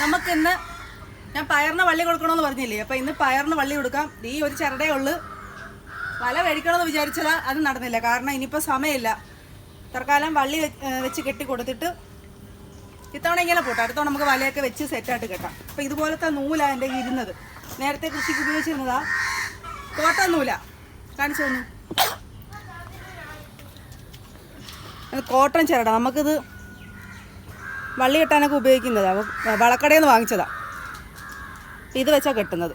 നമുക്കിന്ന് ഞാൻ പയറിന് വള്ളി കൊടുക്കണമെന്ന് പറഞ്ഞില്ലേ? അപ്പൊ ഇന്ന് പയറിന് വള്ളി കൊടുക്കാം. ഈ ഒരു ചിരടേ ഉള്ളു. വല കഴിക്കണമെന്ന് വിചാരിച്ചതാ അത് നടന്നില്ല. കാരണം ഇനിയിപ്പോൾ സമയമില്ല. തൽക്കാലം വള്ളി വെച്ച് കെട്ടി കൊടുത്തിട്ട് ഇത്തവണ ഇങ്ങനെ പോട്ടെ. അടുത്തവണ നമുക്ക് വലയൊക്കെ വെച്ച് സെറ്റായിട്ട് കെട്ടാം. അപ്പോൾ ഇതുപോലത്തെ നൂലാണ് എന്റെ ഇരുന്നത്. നേരത്തെ കൃഷിക്ക് ഉപയോഗിച്ചിരുന്നതാ. കോട്ട നൂല കാണിച്ചു തന്നു. അത് കോട്ടൺ ചിരട നമുക്കിത് വള്ളി കെട്ടാനൊക്കെ ഉപയോഗിക്കുന്നത്. വളക്കടയിൽ നിന്ന് വാങ്ങിച്ചതാണ് ഇത് വെച്ചാൽ കെട്ടുന്നത്.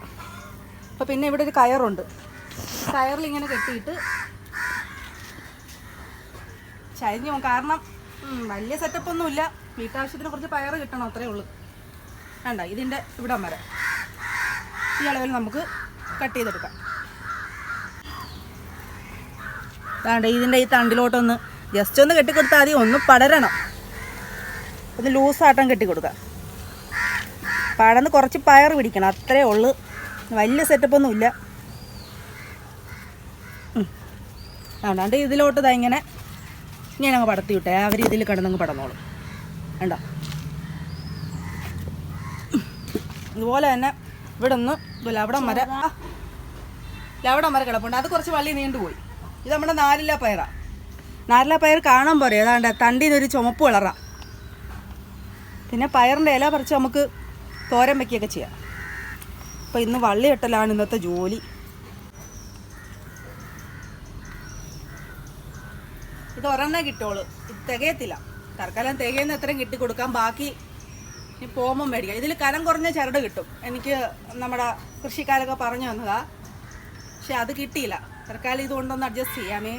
അപ്പോൾ പിന്നെ ഇവിടെ ഒരു കയറുണ്ട്. കയറിൽ ഇങ്ങനെ കെട്ടിയിട്ട് ചരിഞ്ഞു പോകും കാരണം വലിയ സെറ്റപ്പ് ഒന്നുമില്ല വീട്ടാവശ്യത്തിന് കുറച്ച് പയർ കിട്ടണം അത്രേ ഉള്ളൂ. വേണ്ട ഇതിന്റെ ഇവിടം വരെ. ഈ അളവിൽ നമുക്ക് കട്ട് ചെയ്തെടുക്കാം. വേണ്ട ഇതിന്റെ ഈ തണ്ടിലോട്ടൊന്ന് ജസ്റ്റ് ഒന്ന് കെട്ടിക്കൊടുത്താൽ മതി. ഒന്ന് പടരണം. ഒന്ന് ലൂസാട്ടം കൊടുക്കുക പടന്ന് കുറച്ച് പയർ പിടിക്കണം അത്രേ ഉള്ളൂ. വലിയ സെറ്റപ്പൊന്നുമില്ല അതുകൊണ്ട് ഇതിലോട്ട് ഇതാ ഇങ്ങനെ ഇങ്ങനെ അങ്ങ് പടത്തി വിട്ടേ. അവർ ഇതിൽ കിടന്നങ്ങ് പടന്നോളും. വേണ്ട ഇതുപോലെ തന്നെ ഇവിടെ ഒന്ന് അവിടെ മര ലവടം മര കിടപ്പുണ്ട്. അത് കുറച്ച് വള്ളി നീണ്ടുപോയി ഇത് നമ്മുടെ നാലില പയറാണ് നാലില പയർ കാണാൻ പോരെ. ഏതാണ്ട് തണ്ടിനൊരു ചുമപ്പ് കളറാ പിന്നെ പയറിന്റെ ഇല പറിച്ച് നമുക്ക് തോരൻ വയ്ക്കുകയൊക്കെ ചെയ്യാം. അപ്പോൾ ഇന്ന് വള്ളി കെട്ടലാണ് ഇന്നത്തെ ജോലി. ഇത് ഒരെണ്ണേ കിട്ടുള്ളൂ. ഇത് തികയത്തില്ല. തൽക്കാലം തികയുന്ന എത്രയും കിട്ടി കൊടുക്കാം. ബാക്കി ഇനി പോകുമ്പം മേടിക്കാം. ഇതിൽ കനം കുറഞ്ഞ ചരട് കിട്ടും. എനിക്ക് നമ്മുടെ കൃഷിക്കാരൊക്കെ പറഞ്ഞു തന്നതാ. പക്ഷെ അത് കിട്ടിയില്ല. തൽക്കാലം ഇതുകൊണ്ടൊന്ന് അഡ്ജസ്റ്റ് ചെയ്യാമേ.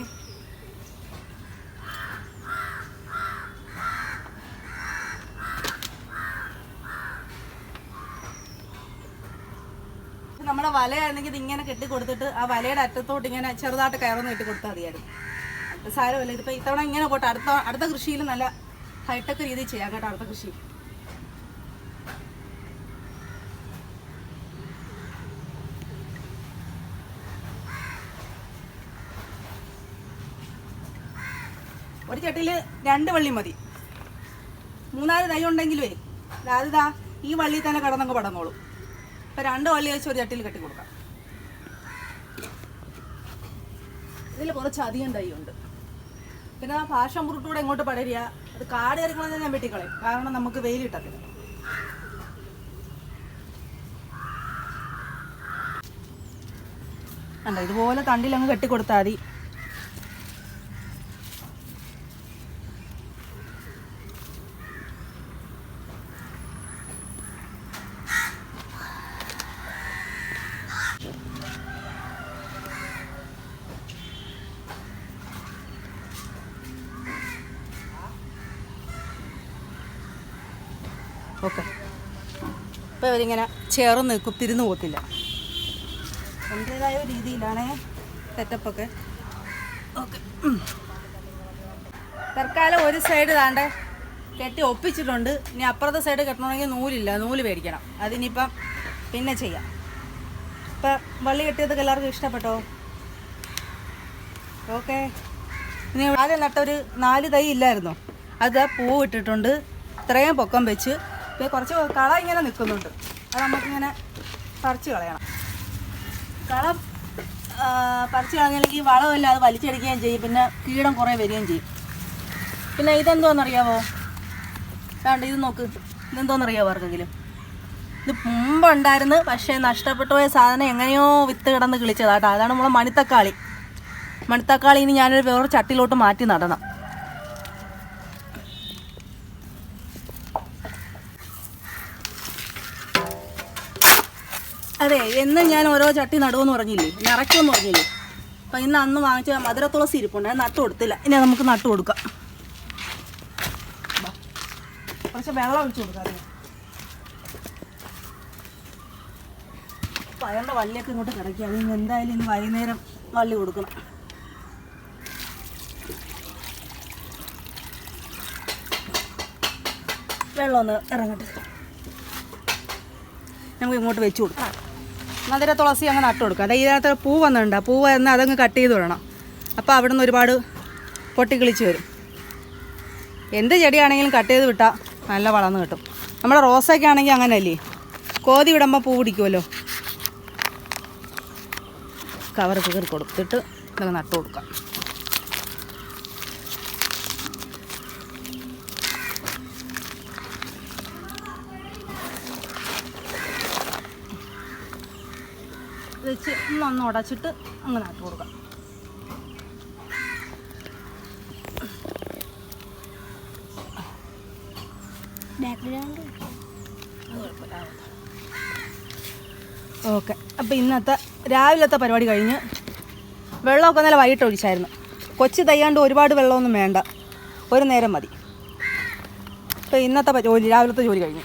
നമ്മുടെ വലയാണെങ്കിൽ ഇതിങ്ങനെ കെട്ടി കൊടുത്തിട്ട് ആ വലയുടെ അറ്റത്തോട്ട് ഇങ്ങനെ ചെറുതായിട്ട് കയറുന്ന കെട്ടി കൊടുത്താൽ മതിയായിരുന്നു. സാരമല്ല ഇതിപ്പോൾ ഇത്തവണ ഇങ്ങനെ പോട്ടെ. അടുത്ത അടുത്ത കൃഷിയിൽ നല്ല ഹൈടെക് രീതിയിൽ ചെയ്യാം കേട്ടോ അടുത്ത കൃഷി. ഒരു ചട്ടിയിൽ രണ്ട് വള്ളി മതി. മൂന്നാൽ തൈ ഉണ്ടെങ്കിലേ അതായത് ഈ വള്ളി തന്നെ കിടന്നങ്ങ് പടന്നോളൂ. ഇപ്പം രണ്ട് വള്ളി വെച്ച് ഒരു ചട്ടിയിൽ കെട്ടി കൊടുക്കാം. ഇതിൽ കുറച്ച് അധികം തൈ ഉണ്ട്. പിന്നെ ആ പാഷൻ ഫ്രൂട്ടൂടെ ഇങ്ങോട്ട് പടരുക അത് കാട് കയറിക്കളഞ്ഞാൽ ഞാൻ വെട്ടിക്കളയും. കാരണം നമുക്ക് വെയിലിട്ടത്തില്ല അല്ല ഇതുപോലെ തണ്ടിലങ്ങ് കെട്ടിക്കൊടുത്താൽ മതി. ഓക്കെ. അപ്പോൾ ഇവരിങ്ങനെ ചേർന്ന് നിൽക്കും തിരിഞ്ഞു പോകത്തില്ല. എന്റേതായ രീതിയിലാണ് സെറ്റപ്പൊക്കെ ഓക്കെ. തൽക്കാലം ഒരു സൈഡ് താണ്ടെ കെട്ടി ഒപ്പിച്ചിട്ടുണ്ട്. ഇനി അപ്പുറത്തെ സൈഡ് കെട്ടണമെങ്കിൽ നൂലില്ല നൂൽ മേടിക്കണം. അതിനിപ്പം പിന്നെ ചെയ്യാം. ഇപ്പം വള്ളി കെട്ടിയതൊക്കെ എല്ലാവർക്കും ഇഷ്ടപ്പെട്ടോ? ഓക്കെ. ഇനി ആദ്യം നട്ടൊരു നാല് തൈ ഇല്ലായിരുന്നോ? അത് പൂ ഇട്ടിട്ടുണ്ട്. ഇത്രയും പൊക്കം വെച്ച് ഇപ്പം കുറച്ച് കള ഇങ്ങനെ നിൽക്കുന്നുണ്ട്. അത് നമുക്കിങ്ങനെ പറിച്ച് കളയണം. കള പറിച്ചു കളഞ്ഞില്ലെങ്കിൽ വളമില്ല അത് വലിച്ചെടുക്കുകയും ചെയ്യും. പിന്നെ കീടം കുറേ വരികയും ചെയ്യും. പിന്നെ ഇതെന്തോന്നറിയാവോ? വേണ്ട ഇത് നോക്ക്. ഇതെന്തോന്നറിയാവോ ആർക്കെങ്കിലും? ഇത് മുമ്പുണ്ടായിരുന്നു പക്ഷേ നഷ്ടപ്പെട്ടു പോയ സാധനം എങ്ങനെയോ വിത്ത് കിടന്ന് കിളിച്ചതാട്ടോ അതാണ് നമ്മളെ മണിത്തക്കാളി. മണിത്തക്കാളി ഇനി ഞാനൊരു വേറൊരു ചട്ടിലോട്ട് മാറ്റി നടണം. അതെ എന്ന് ഞാൻ ഓരോ ചട്ടി നടുവെന്ന് പറഞ്ഞില്ലേ? നിറയ്ക്കുമെന്ന് പറഞ്ഞില്ലേ? അപ്പം ഇന്ന് അന്ന് വാങ്ങിച്ച മധുര തുളസി ഇരിപ്പുണ്ട്. അത് നട്ടു കൊടുത്തില്ല. ഇനി നമുക്ക് നട്ടു കൊടുക്കാം. കുറച്ച് വെള്ളം ഒഴിച്ചു കൊടുക്കാം. പയറിന്റെ വള്ളിയൊക്കെ ഇങ്ങോട്ട് കിടക്കുക അതിന് എന്തായാലും ഇന്ന് വൈകുന്നേരം വള്ളി കൊടുക്കണം. വെള്ളം ഒന്ന് ഇറങ്ങട്ടെ. നമുക്ക് ഇങ്ങോട്ട് വെച്ച് കൊടുക്കാം. മധുര തുളസി അങ്ങ് നട്ടു കൊടുക്കുക അതായത് ഇതിനകത്ത് പൂ വന്നിട്ടുണ്ട്. പൂ വന്ന് അതങ്ങ് കട്ട് ചെയ്ത് വിടണം. അപ്പോൾ അവിടെ നിന്ന് ഒരുപാട് പൊട്ടിക്കിളിച്ച് വരും. എന്ത് ചെടിയാണെങ്കിലും കട്ട് ചെയ്ത് വിട്ടാൽ നല്ല വളർന്ന് കിട്ടും. നമ്മുടെ റോസൊക്കെ ആണെങ്കിൽ അങ്ങനെയല്ലേ കോതി വിടുമ്പോൾ പൂ പിടിക്കുമല്ലോ കവർ കീറി കൊടുത്തിട്ട് ഇതൊക്കെ നട്ടു കൊടുക്കാം. വെച്ച് ഒന്ന് ഉടച്ചിട്ട് അങ്ങ് നട്ടു കൊടുക്കാം. ഓക്കെ അപ്പോൾ ഇന്നത്തെ രാവിലത്തെ പരിപാടി കഴിഞ്ഞ് വെള്ളമൊക്കെ നല്ല വൈകിട്ട് ഒഴിച്ചായിരുന്നു. കൊച്ചു തയ്യാണ്ട് ഒരുപാട് വെള്ളമൊന്നും വേണ്ട. ഒരു നേരം മതി. അപ്പോൾ ഇന്നത്തെ ജോലി രാവിലത്തെ ജോലി കഴിഞ്ഞു.